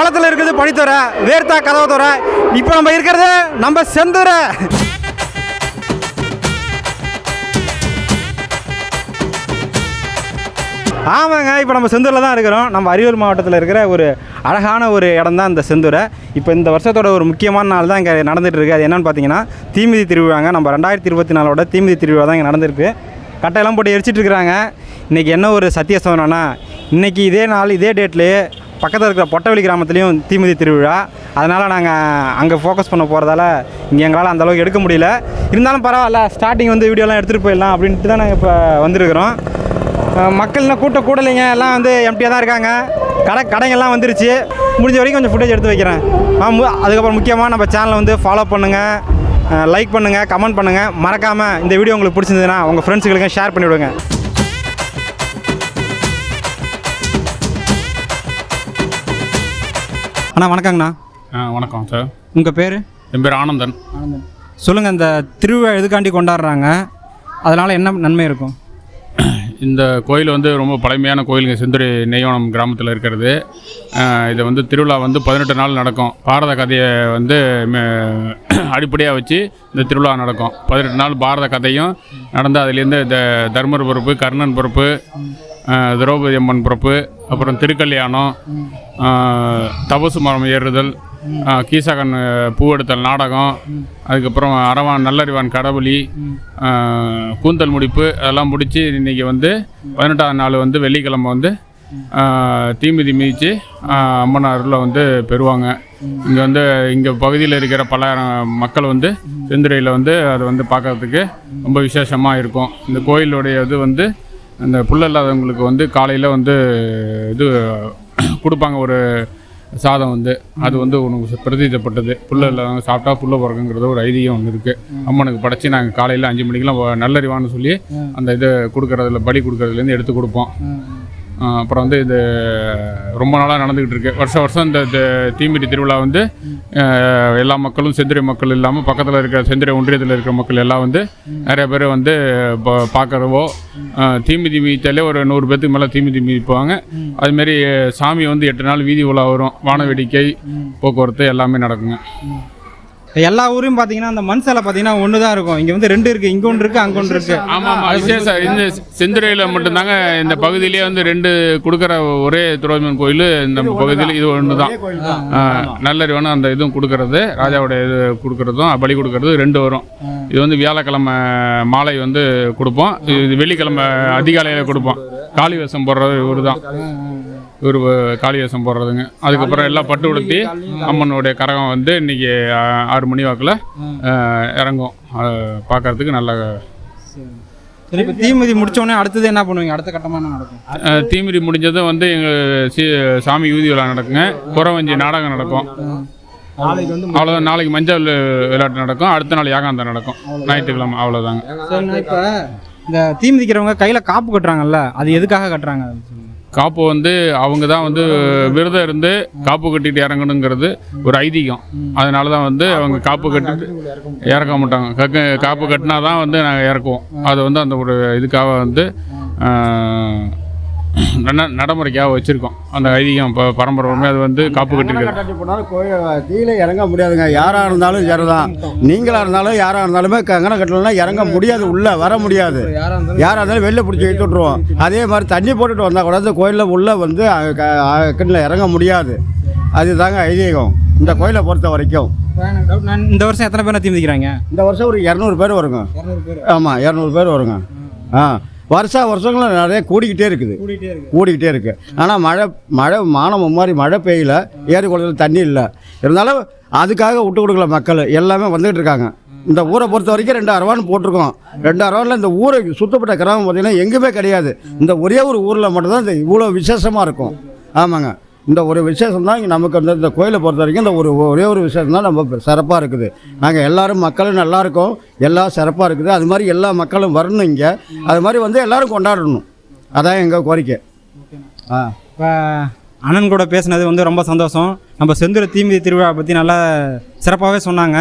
குளத்தில் இருக்கிறது பனித்துறை வேர்த்தா கதவு துறை இப்போ நம்ம இருக்கிறது நம்ம செந்துறை. ஆமாங்க இப்போ நம்ம செந்தூரில் தான் இருக்கிறோம். நம்ம அரியலூர் மாவட்டத்தில் இருக்கிற ஒரு அழகான ஒரு இடம் தான் இந்த செந்தூரை. இப்போ இந்த வருஷத்தோட ஒரு முக்கியமான நாள் தான் இங்கே நடந்துட்டு அது என்னென்னு பார்த்தீங்கன்னா தீமிதி திருவிழாங்க. நம்ம ரெண்டாயிரத்தி இருபத்தி நாலோட தீமிதி திருவிழா தான் இங்கே நடந்திருக்கு. கட்டையெல்லாம் போட்டு எரிச்சிட்டு இருக்கிறாங்க. இன்றைக்கி என்ன ஒரு சத்திய சோதனைனா இன்றைக்கி இதே நாள் இதே டேட்லேயே பக்கத்தில் இருக்கிற பொட்டவெளி கிராமத்துலேயும் தீமிதி திருவிழா. அதனால் நாங்கள் அங்கே ஃபோக்கஸ் பண்ண போகிறதால இங்கே எங்களால் அந்த அளவுக்கு எடுக்க முடியல. இருந்தாலும் பரவாயில்ல ஸ்டார்டிங் வந்து வீடியோலாம் எடுத்துகிட்டு போயிடலாம் அப்படின்ட்டு தான் நாங்கள் இப்போ வந்திருக்கிறோம். அஹ் மக்கள் கூட்டம் கூடலைங்க. எல்லாம் வந்து எம்டியாக தான் இருக்காங்க. கடை கடைங்கள்லாம் வந்துருச்சு. முடிஞ்ச வரைக்கும் கொஞ்சம் ஃபுட்டேஜ் எடுத்து வைக்கிறேன். ஆ, மு- அதுக்கப்புறம் முக்கியமாக நம்ம சேனலை வந்து ஃபாலோ பண்ணுங்கள் லைக் பண்ணுங்கள் கமெண்ட் பண்ணுங்கள் மறக்காமல் இந்த வீடியோ உங்களுக்கு பிடிச்சிருந்ததுன்னா உங்கள் ஃப்ரெண்ட்ஸுங்களுக்கு ஷேர் பண்ணிவிடுங்க. அண்ணா வணக்கங்கண்ணா. ஆ வணக்கம் சார் உங்கள் பேர்? என் பேர் ஆனந்தன். சொல்லுங்கள் இந்த திருவிழா எதுக்காண்டி கொண்டாடுறாங்க? அதனால் என்ன நன்மை இருக்கும்? இந்த கோயில் வந்து ரொம்ப பழமையான கோயிலுங்க செந்துறை நெய்யோனம் கிராமத்தில் இருக்கிறது. இது வந்து திருவிழா வந்து பதினெட்டு நாள் நடக்கும். பாரத கதையை வந்து அடிப்படையாக வச்சு இந்த திருவிழா நடக்கும். பதினெட்டு நாள் பாரத கதையும் நடந்து அதுலேருந்து இந்த தர்மர் பொறுப்பு கர்ணன் பொறுப்பு திரௌபதி அம்மன் பிறப்பு அப்புறம் திருக்கல்யாணம் தபசு மரம் ஏறுதல் கீசகன் பூவெடுத்தல் நாடகம் அதுக்கப்புறம் அரவான் நல்லறிவான் கடவுளி கூந்தல் முடிப்பு அதெல்லாம் முடித்து இன்றைக்கி வந்து பதினெட்டாம் நாள் வந்து வெள்ளிக்கிழமை வந்து தீமிதி மிதித்து அம்மன் வந்து பெறுவாங்க. இங்கே வந்து இங்கே பகுதியில் இருக்கிற பல மக்கள் வந்து செந்துறையில் வந்து அதை வந்து பார்க்கறதுக்கு ரொம்ப விசேஷமாக இருக்கும். இந்த கோயிலுடைய இது வந்து அந்த புல்ல இல்லாதவங்களுக்கு வந்து காலையில் வந்து இது கொடுப்பாங்க ஒரு சாதம் வந்து. அது வந்து உனக்கு பிரதிதப்பட்டது புல்ல இல்லாதவங்க சாப்பிட்டா புல்ல பிறகுங்கிறது ஒரு ஐதீகம் ஒன்று இருக்குது அம்மனுக்கு படைச்சி நாங்கள் காலையில் அஞ்சு மணிக்கெலாம் வ- நல்லறிவான்னு சொல்லி அந்த இதை கொடுக்கறதுல பலி கொடுக்கறதுலேருந்து எடுத்து கொடுப்போம். அப்புறம் வந்து இது ரொம்ப நாளாக நடந்துக்கிட்டு இருக்கு. வருஷம் வருஷம் இந்த தீமிதி திருவிழா வந்து எல்லா மக்களும் செந்திரை மக்கள் இல்லாமல் பக்கத்தில் இருக்கிற செந்திரை ஒன்றியத்தில் இருக்கிற மக்கள் எல்லாம் வந்து நிறைய பேர் வந்து ப- பார்க்கறவோ தீமிதி மீத்தாலே ஒரு நூறு பேத்துக்கு மேலே தீமிதி மீதிப்பாங்க. அதுமாரி சாமி வந்து எட்டு நாள் வீதி உலா வரும். வான வேடிக்கை போக்குவரத்து எல்லாமே நடக்குங்க. எல்லா ஊரையும் பார்த்தீங்கன்னா அந்த மண் சிலை பார்த்தீங்கன்னா ஒன்று தான் இருக்கும். இங்கே வந்து ரெண்டு இருக்குது இங்கே ஒன்று இருக்குது அங்கே ஒன்று இருக்குது ஆமாம் ஆமாம் விசேஷம். இந்த செந்துறையில் மட்டும்தாங்க இந்த பகுதியிலேயே வந்து ரெண்டு கொடுக்குற ஒரே துரோஜமன் கோயில் நம்ம பகுதியில் இது ஒன்று தான். நல்லறிவான அந்த இதுவும் கொடுக்கறது ராஜாவுடைய இது கொடுக்கறதும் பலி கொடுக்கறது ரெண்டு வரும். இது வந்து வியாழக்கிழமை மாலை வந்து கொடுப்போம். இது வெள்ளிக்கிழமை அதிகாலையில் கொடுப்போம். காளி வேஷம் போடுறது இவர் தான் இவர் காளி வேஷம் போடுறதுங்க. அதுக்கப்புறம் எல்லாம் பட்டு உடுத்தி அம்மனுடைய கரகம் வந்து இன்னைக்கு ஆறு மணி வாக்கில் இறங்கும். பார்க்கறதுக்கு நல்ல சரி இப்போ தீமிதி முடிச்ச உடனே அடுத்தது என்ன பண்ணுவீங்க? அடுத்த கட்டமாக என்ன நடக்கும்? தீமிதி முடிஞ்சதும் வந்து எங்கள் சி சாமி ஊதி விழா நடக்குங்க. குறவஞ்சி நாடகம் நடக்கும். அவ்வளோதான் நாளைக்கு மஞ்சள் விளையாட்டு நடக்கும். அடுத்த நாள் யாகாந்தம் நடக்கும். ஞாயிற்றுக்கிழமை. அவ்வளோதாங்க இப்போ இந்த தீமிதிக்கிறவங்க கையில் காப்பு கட்டுறாங்கல்ல அது எதுக்காக கட்டுறாங்க. காப்பு வந்து அவங்க தான் வந்து விரதம் இருந்து காப்பு கட்டிட்டு இறங்கணுங்கிறது ஒரு ஐதீகம். அதனால தான் வந்து அவங்க காப்பு கட்டிட்டு இறக்க மாட்டாங்க. கக்க காப்பு கட்டினா தான் வந்து நாங்கள் இறக்குவோம். அது வந்து அந்த ஒரு இதுக்காக வந்து நடைமுறைக்காக வச்சுருக்கோம். அந்த ஐதீகம் இப்போ பரம்பரை அது வந்து காப்பு கட்டிருக்கிறது கட்டி போனாலும் கோயில் கீழே இறங்க முடியாதுங்க. யாராக இருந்தாலும் சரிதான். நீங்களாக இருந்தாலும் யாராக இருந்தாலுமே கங்கனை கட்டலாம் இறங்க முடியாது. உள்ளே வர முடியாது. யாராக இருந்தாலும் வெளில பிடிச்சி இழுத்து விட்ருவோம் அதே மாதிரி தண்ணி போட்டுட்டு வந்தால் கூட அந்த கோயிலில் உள்ளே வந்து கிணல இறங்க முடியாது. அதுதாங்க ஐதீகம். இந்த கோயிலை பொறுத்த வரைக்கும். இந்த வருஷம் எத்தனை பேர் தீமிதிக்கிறாங்க இந்த வருஷம் ஒரு இரநூறு பேர் வருங்க. ஆமாம் இரநூறு பேர் வருங்க. ஆ. வருஷா வருஷங்களும் நிறைய கூடிக்கிட்டே இருக்குது. கூடிக்கிட்டே இருக்கு. ஆனால் மழை மழை மானம் மாதிரி மழை பெய்யல. ஏரி குளத்தில் தண்ணி இல்லை. இருந்தாலும் அதுக்காக விட்டு கொடுக்கல மக்கள். எல்லாமே வந்துகிட்டு இருக்காங்க. இந்த ஊரை பொறுத்த வரைக்கும் ரெண்டு அரவான்னு போட்டிருக்கோம். ரெண்டு அரவானில் இந்த ஊரை சுத்தப்பட்ட கிராமம் பார்த்தீங்கன்னா எங்கேயுமே கிடையாது. இந்த ஒரே ஒரு ஊரில் மட்டும்தான் இந்த இவ்வளோ விசேஷமாக இருக்கும். ஆமாங்க. இந்த ஒரு விசேஷம் தான் இங்கே நமக்கு அந்த இந்த கோயிலை பொறுத்த வரைக்கும் இந்த ஒரு ஒரே ஒரு விசேஷம் தான் நம்ம சிறப்பாக இருக்குது. நாங்கள் எல்லாரும் மக்களும் நல்லா இருக்கோம். எல்லாம் சிறப்பாக இருக்குது. அது மாதிரி எல்லா மக்களும் வரணும் இங்கே. அது மாதிரி வந்து எல்லோரும் கொண்டாடணும். அதான் எங்கள் கோரிக்கை. ஆ. இப்போ அண்ணன் கூட பேசினது வந்து ரொம்ப சந்தோஷம். நம்ம செந்தூர் தீமிதி திருவிழா பற்றி நல்லா சிறப்பாகவே சொன்னாங்க.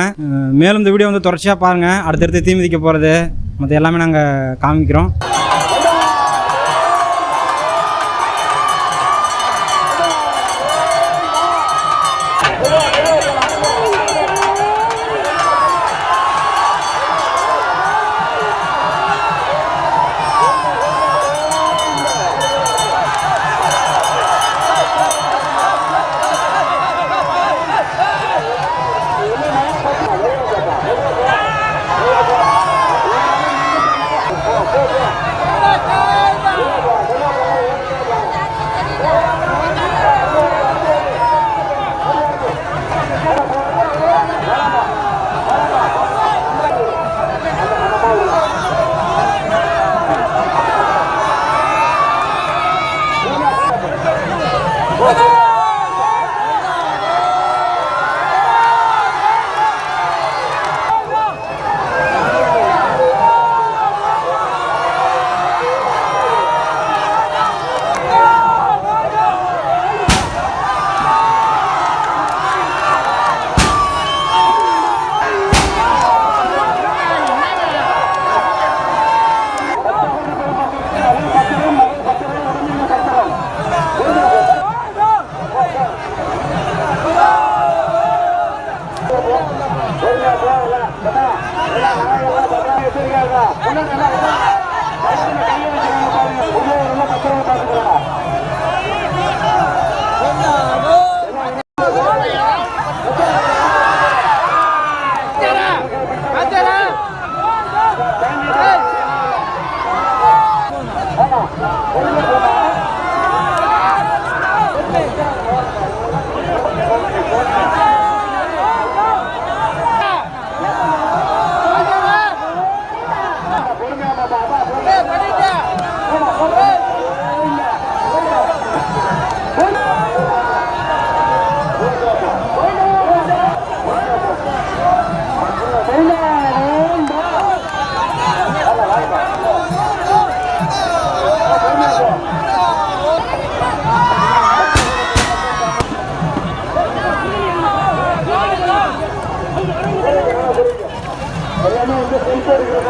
மேலும் இந்த வீடியோ வந்து தொடர்ச்சியாக பாருங்கள் அடுத்தடுத்து தீமிதிக்க போகிறது மற்ற எல்லாமே நாங்கள் காமிக்கிறோம்.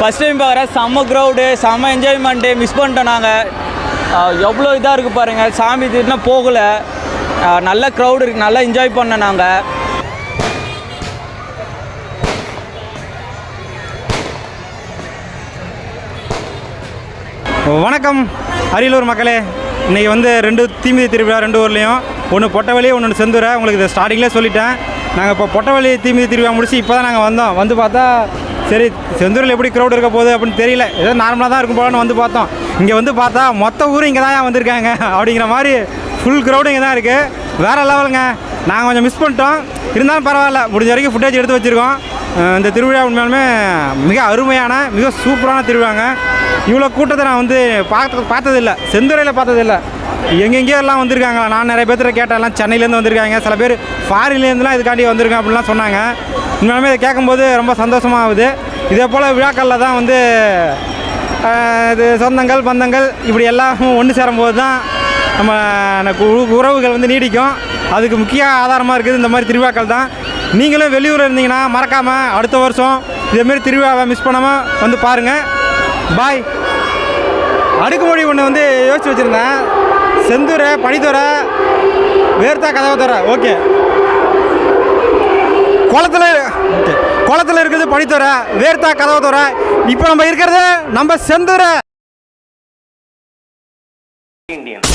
ஃபஸ்ட் டைம் பார்க்குறேன் செம்ம க்ரௌடு செம்ம என்ஜாய்மெண்ட்டு மிஸ் பண்ணிட்டோம் நாங்கள் எவ்வளோ இதாக இருக்குது பாருங்கள் சாமி திட்டினா போகலை. நல்ல க்ரௌடு இருக்குது நல்லா என்ஜாய் பண்ணோம் நாங்கள் வணக்கம். அரியலூர் மக்களே. இன்றைக்கி வந்து ரெண்டு தீமிதி திருவிழா ரெண்டு ஊர்லேயும். ஒன்று பொட்டவெளி ஒன்று செந்துரை உங்களுக்கு இதை ஸ்டார்டிங்லேயே சொல்லிட்டேன். நாங்கள் இப்போ பொட்டவெளி தீமிதி திருவிழா முடிச்சு இப்போ தான் நாங்கள் வந்தோம். வந்து பார்த்தா சரி செந்தூரில் எப்படி க்ரௌட் இருக்க போகுது அப்படின்னு தெரியல. ஏதோ நார்மலாக தான் இருக்கும் போலன்னு வந்து பார்த்தோம். இங்கே வந்து பார்த்தா மொத்த ஊரும் இங்கே தான் வந்திருக்காங்க. அப்படிங்கிற மாதிரி ஃபுல் க்ரௌடு இங்கே தான் இருக்குது வேறு லெவலுங்க நாங்கள் கொஞ்சம் மிஸ் பண்ணிட்டோம். இருந்தாலும் பரவாயில்ல. முடிஞ்ச வரைக்கும் ஃபுட்டேஜ் எடுத்து வச்சுருக்கோம். இந்த திருவிழா உண்மையாலுமே மிக அருமையான மிக சூப்பரான திருவிழாங்க. இவ்வளோ கூட்டத்தை நான் வந்து பார்த்து பார்த்ததில்ல. செந்துறையில் பார்த்ததில்ல. எங்கெங்கேயோ எல்லாம் வந்திருக்காங்களா? நான் நிறைய பேர்த்துல கேட்டேன் சென்னையிலேருந்து வந்திருக்காங்க. சில பேர் ஃபாரின்லேருந்துலாம் இதுக்காண்டி வந்திருக்கேன் அப்படிலாம் சொன்னாங்க. உண்மையாலுமே இதை கேட்கும்போது ரொம்ப சந்தோஷமாக ஆகுது இதே போல் விழாக்களில் தான் வந்து இது சொந்தங்கள் பந்தங்கள் இப்படி எல்லாமும் ஒன்று சேரும்போது தான் நம்ம உ- உறவுகள் வந்து நீடிக்கும். அதுக்கு முக்கிய ஆதாரமாக இருக்குது இந்த மாதிரி திருவிழாக்கள் தான். நீங்களும் வெளியூரில் இருந்தீங்கன்னா மறக்காமல் அடுத்த வருஷம் இதேமாரி திருவிழாவை மிஸ் பண்ணாமல் வந்து பாருங்கள் பாய் அடுக்குமொழி ஒன்று வந்து யோசிச்சு வச்சுருந்தேன். செந்துரை படித்துறை வேர்த்தா கதவத்துறை ஓகே குளத்துல ஓகே குளத்துல இருக்கிறது படித்துறை வேர்த்தா கதவத்துறை இப்போ நம்ம இருக்கிறது நம்ம செந்துரை. இந்தியன்